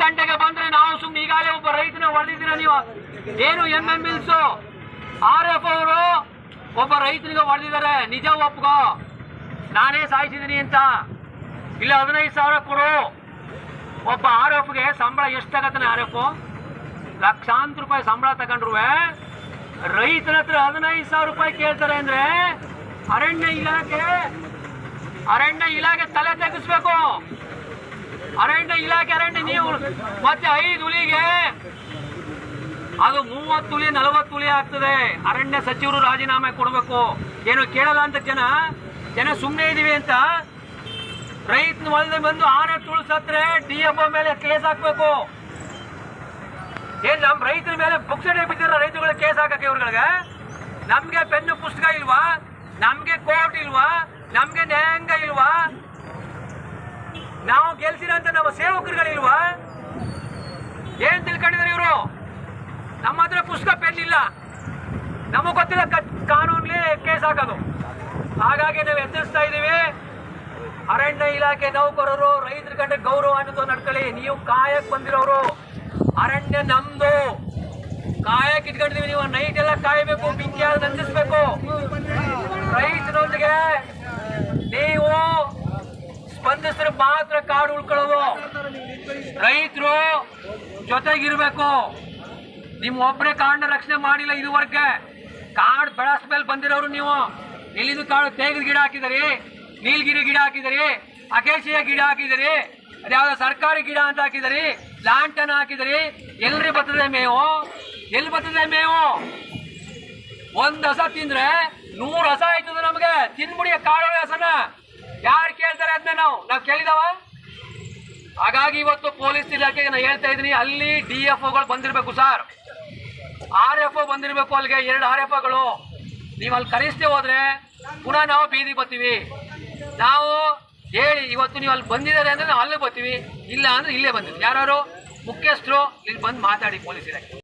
ತಂಟೆಗೆ ಬಂದ್ರೆ ನಾವು ಸುಮ್ಮನೆ ಈಗಾಗಲೇ ಒಬ್ಬ ರೈತನ ಹೊಡೆದಿದ್ದೀರ ನೀವು? ಏನು M M mills R F ಅವರು ಒಬ್ಬ ರೈತನಿಗೆ ಹೊಡೆದಿದ್ದಾರೆ. ನಿಜ ಒಪ್ಕೋ. ನಾನೇ ಸಾಯಿಸಿದ್ದೀನಿ ಅಂತ. ಇಲ್ಲ, ಹದಿನೈದು ಸಾವಿರ ಕೊಡು. ಒಬ್ಬ ಆರ್ ಎಫ್ಗೆ ಸಂಬಳ ಎಷ್ಟಾಗತ್ತಾನೆ ಆರ್ ಎಫ್ ಲಕ್ಷಾಂತರ ರೂಪಾಯಿ ಸಂಬಳ ತಗೊಂಡ್ರು ರೈತನ ಹತ್ರ ಹದಿನೈದು ಸಾವಿರ ರೂಪಾಯಿ ಕೇಳ್ತಾರೆ ಅಂದ್ರೆ ಅರಣ್ಯ ಇಲಾಖೆ ಅರಣ್ಯ ಇಲಾಖೆ ತಲೆ ತೆಗಿಸ್ಬೇಕು. ಅರಣ್ಯ ಇಲಾಖೆ ಅರಣ್ಯ ನೀವು. ಮತ್ತೆ ಐದು ಹುಲಿಗೆ. ಅದು ಮೂವತ್ತು ಹುಲಿ, ನಲವತ್ತು ಹುಲಿ ಆಗ್ತದೆ. ಅರಣ್ಯ ಸಚಿವರು ರಾಜೀನಾಮೆ ಕೊಡಬೇಕು. ಏನು ಕೇಳಲ್ಲ ಅಂತ ಜನ? ಜನ ಸುಮ್ಮನೆ ಇದೀವಿ ಅಂತ? ರೈತನ ಹೊಲದ ಬಂದು ಆನೆ ತುಳಿಸತ್ರೆ ಡಿ ಎಫ್ ಮೇಲೆ ಕೇಸ್ ಹಾಕ್ಬೇಕು. ಏನ್ ನಮ್ ರೈತರ ಮೇಲೆ ಬುಕ್ಸಡೆ ಬಿದ್ದಿರೋ ರೈತರುಗಳ ಕೇಸ್ ಹಾಕಕ್ಕೆ ಇವ್ರಗಳಿಗೆ? ನಮ್ಗೆ ಪೆನ್ನು ಪುಸ್ತಕ ಇಲ್ವಾ? ನಮ್ಗೆ ಕೋರ್ಟ್ ಇಲ್ವಾ? ನಮ್ಗೆ ನ್ಯಾಯಾಂಗ ಇಲ್ವಾ? ನಮ್ಮ ಸೇವಕರುಗಳಿಲ್ವಾ? ಏನ್ ತಿಳ್ಕೊಂಡಿದ್ದಾರೆ ಇವರು? ನಮ್ಮ ಹತ್ರ ಪುಸ್ತಕ ಇಲ್ಲ. ನಮಗ್ ಗೊತ್ತಿಲ್ಲ ಕಾನೂನ್ಲಿ ಕೇಸ್ ಹಾಕೋದು. ಹಾಗಾಗಿ ನಾವು ಎಚ್ಚರಿಸ್ತಾ ಇದ್ದೀವಿ ಅರಣ್ಯ ಇಲಾಖೆ ನೌಕರರು, ರೈತರ ಕಂಡ್ರೆ ಗೌರವ ಅನ್ನೋದು ನಡ್ಕೊಳ್ಳಿ. ನೀವು ಕಾಯಕ್ ಬಂದಿರೋರು. ಅರಣ್ಯ ನಮ್ದು. ಕಾಯಕ್ ಇಟ್ಕೊಂಡಿದೀವಿ ನೀವು. ನೈಟ್ ಎಲ್ಲ ಕಾಯಬೇಕು ಬೆಂಕಿ ನಂದಿಸ್ಬೇಕು. ಮಾತ್ರ ಕಾಡು ಉಳ್ಕೊಳ್ಳೋದು. ರೈತರು ಜೊತೆಗಿರ್ಬೇಕು. ನಿಮ್ಮ ಒಬ್ಬರೇ ಕಾಡನ್ನ ರಕ್ಷಣೆ ಮಾಡಿಲ್ಲ ಇದುವರೆಗೆ. ಕಾಡು ಬೆಳಸ್ ಮೇಲೆ ಬಂದಿರೋರು ನೀವು. ಎಲ್ಲಿದು ಕಾಡು ತೇಗದ ಗಿಡ ಹಾಕಿದಿರಿ ನೀಲಗಿರಿ ಗಿಡ ಹಾಕಿದಿರಿ ಅಕೇಶಿಯ ಗಿಡ ಹಾಕಿದಿರಿ ಅದ್ಯಾವುದೋ ಸರ್ಕಾರಿ ಗಿಡ ಅಂತ ಹಾಕಿದಿರಿ ಲಾಂಟನ್ ಹಾಕಿದಿರಿ ಎಲ್ರಿ ಬರ್ತದೆ ಮೇವು? ಎಲ್ಲಿ ಬರ್ತದೆ ಮೇವು? ಒಂದು ಹಸ ತಿಂದ್ರೆ ನೂರು ಹಸ ಆಯ್ತದ ನಮಗೆ. ತಿನ್ಬಿಡಿ ಕಾಳು ಹಸನ. ಯಾರು ಕೇಳ್ತಾರೆ ಅದನ್ನ ನಾವು? ನಾವು ಕೇಳಿದಾವ? ಹಾಗಾಗಿ ಇವತ್ತು ಪೊಲೀಸ್ ಇಲಾಖೆಗೆ ನಾನು ಹೇಳ್ತಾ ಇದ್ದೀನಿ, ಅಲ್ಲಿ ಡಿ ಎಫ್ ಒಗಳು ಬಂದಿರಬೇಕು ಸರ್. ಆರ್ ಎಫ್ ಒ ಬಂದಿರಬೇಕು ಅಲ್ಲಿಗೆ, ಎರಡು ಆರ್ ಎಫ್ ಒಗಳು. ನೀವು ಅಲ್ಲಿ ಕರೆಸ್ತೇ ಹೋದ್ರೆ ಪುನಃ ನಾವು ಬೀದಿ ಬರ್ತೀವಿ. ನಾವು ಹೇಳಿ, ಇವತ್ತು ನೀವು ಅಲ್ಲಿ ಬಂದಿದ್ದಾರೆ ಅಂದ್ರೆ ನಾವು ಅಲ್ಲೇ ಬರ್ತೀವಿ. ಇಲ್ಲ ಅಂದ್ರೆ ಇಲ್ಲೇ ಬಂದಿವಿ ಯಾರು ಮುಖ್ಯಸ್ಥರು ಇಲ್ಲಿ ಬಂದು ಮಾತಾಡಿ ಪೊಲೀಸ್ ಇಲಾಖೆ.